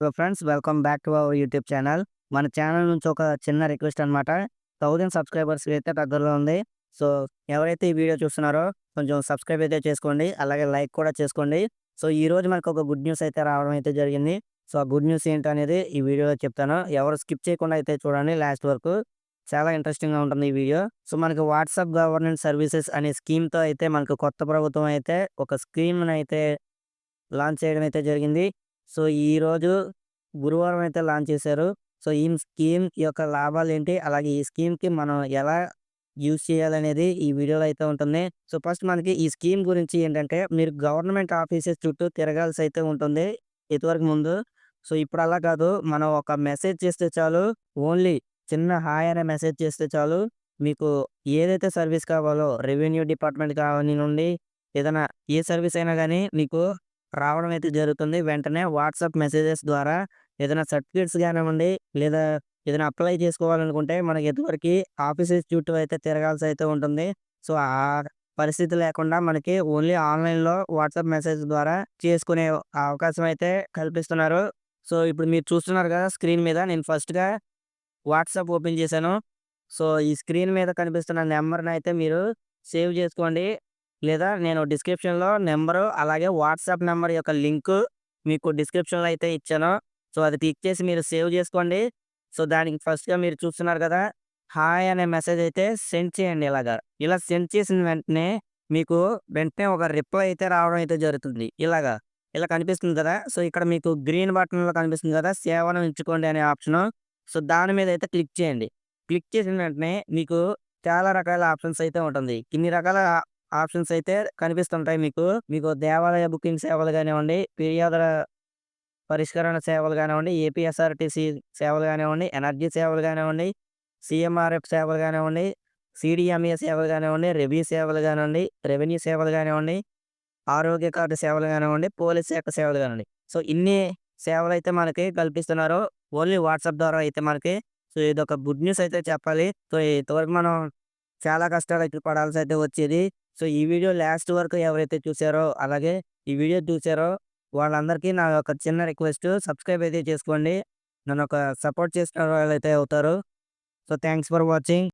So friends welcome back to our YouTube channel మన channel నుంచి ఒక చిన్న రిక్వెస్ట్ అనమాట థౌజండ్ సబ్స్క్రైబర్స్ అయితే దగ్గరలో ఉంది. సో ఎవరైతే ఈ వీడియో చూస్తున్నారో కొంచెం సబ్స్క్రైబ్ అయితే చేసుకోండి. అలాగే లైక్ కూడా చేసుకోండి. సో ఈ రోజు మనకు ఒక గుడ్ న్యూస్ అయితే రావడం అయితే జరిగింది. సో ఆ గుడ్ న్యూస్ ఏంటి అనేది ఈ వీడియోలో చెప్తాను. ఎవరు స్కిప్ చేయకుండా అయితే చూడండి లాస్ట్ వరకు. చాలా ఇంట్రెస్టింగ్గా ఉంటుంది ఈ వీడియో సో మనకి వాట్సాప్ గవర్నెన్స్ సర్వీసెస్ అనే స్కీమ్తో అయితే మనకు కొత్త ప్రభుత్వం అయితే ఒక స్కీమ్ని అయితే లాంచ్ చేయడం అయితే జరిగింది. సో ఈరోజు గురువారం అయితే లాంచ్ చేశారు. సో ఈ స్కీమ్ యొక్క లాభాలు ఏంటి? అలాగే ఈ స్కీమ్కి మనం ఎలా యూజ్ చేయాలనేది ఈ వీడియోలో అయితే ఉంటుంది. సో ఫస్ట్ మనకి ఈ స్కీమ్ గురించి ఏంటంటే మీరు గవర్నమెంట్ ఆఫీసెస్ చుట్టూ తిరగాల్సి అయితే ఉంటుంది ఇదివరకు ముందు. సో ఇప్పుడు అలా కాదు. మనం ఒక మెసేజ్ చేస్తే చాలు ఓన్లీ చిన్న హాయ్ అనే మెసేజ్ చేస్తే చాలు. మీకు ఏదైతే సర్వీస్ కావాలో రెవెన్యూ డిపార్ట్మెంట్ కావనివ్వండి ఏదైనా ఏ సర్వీస్ అయినా కానీ మీకు రావడం అయితే జరుగుతుంది. వెంటనే వాట్సాప్ మెసేజెస్ ద్వారా ఏదైనా సర్టిఫికేట్స్ కానివ్వండి లేదా ఏదైనా అప్లై చేసుకోవాలనుకుంటే మనకి ఎదువరకు ఆఫీసెస్ చుట్టూ అయితే తిరగాల్సి అయితే ఉంటుంది. సో ఆ పరిస్థితి లేకుండా మనకి ఓన్లీ ఆన్లైన్లో వాట్సాప్ మెసేజ్ ద్వారా చేసుకునే అవకాశం అయితే కల్పిస్తున్నారు. సో ఇప్పుడు మీరు చూస్తున్నారు కదా స్క్రీన్ మీద నేను ఫస్ట్గా వాట్సాప్ ఓపెన్ చేశాను. సో ఈ స్క్రీన్ మీద కనిపిస్తున్న నెంబర్ని అయితే మీరు సేవ్ చేసుకోండి. లేదా నేను డిస్క్రిప్షన్లో నెంబరు అలాగే వాట్సాప్ నెంబర్ యొక్క లింకు మీకు డిస్క్రిప్షన్లో అయితే ఇచ్చాను. సో అది క్లిక్ చేసి మీరు సేవ్ చేసుకోండి. సో దానికి ఫస్ట్గా మీరు చూస్తున్నారు కదా హాయ్ అనే మెసేజ్ అయితే సెండ్ చేయండి ఇలాగా. ఇలా సెండ్ చేసిన వెంటనే మీకు వెంటనే ఒక రిప్లై అయితే రావడం అయితే జరుగుతుంది. ఇలాగా ఇలా కనిపిస్తుంది కదా సో ఇక్కడ మీకు గ్రీన్ బటన్లో కనిపిస్తుంది కదా సేవను ఎంచుకోండి అనే ఆప్షన్. సో దాని మీద అయితే క్లిక్ చేయండి. క్లిక్ చేసిన వెంటనే మీకు చాలా రకాల ఆప్షన్స్ అయితే ఉంటుంది. ఇన్ని రకాల ఆప్షన్స్ అయితే కనిపిస్తుంటాయి మీకు. మీకు దేవాలయ బుకింగ్ సేవలు కానివ్వండి ఫిర్యాదుల పరిష్కరణ సేవలు కానివ్వండి ఏపీఎస్ఆర్టీసీ సేవలు కానివ్వండి ఎనర్జీ సేవలు కానివ్వండి సిఎంఆర్ఎఫ్ సేవలు కానివ్వండి సిడిఎంఏ సేవలు కానివ్వండి రెవెన్యూ సేవలు కానివ్వండి రెవెన్యూ సేవలు కానివ్వండి ఆరోగ్య కార్డు సేవలు కానివ్వండి పోలీస్ శాఖ సేవలు కానివ్వండి. సో ఇన్ని సేవలు అయితే మనకి కల్పిస్తున్నారు. ఓన్లీ వాట్సాప్ ద్వారా అయితే మనకి. సో ఇది ఒక గుడ్ న్యూస్ అయితే చెప్పాలి. సో ఇంతవరకు మనం చాలా కష్టాలు అయితే పడాల్సి అయితే వచ్చేది. సో ఈ వీడియో లాస్ట్ వరకు ఎవరైతే చూసారో అలాగే ఈ వీడియో చూసారో వాళ్ళందరికీ నా ఒక చిన్న రిక్వెస్ట్ సబ్స్క్రైబ్ అయితే చేసుకోండి. నన్ను ఒక సపోర్ట్ చేసిన వాళ్ళు అయితే అవుతారు. So thanks for watching.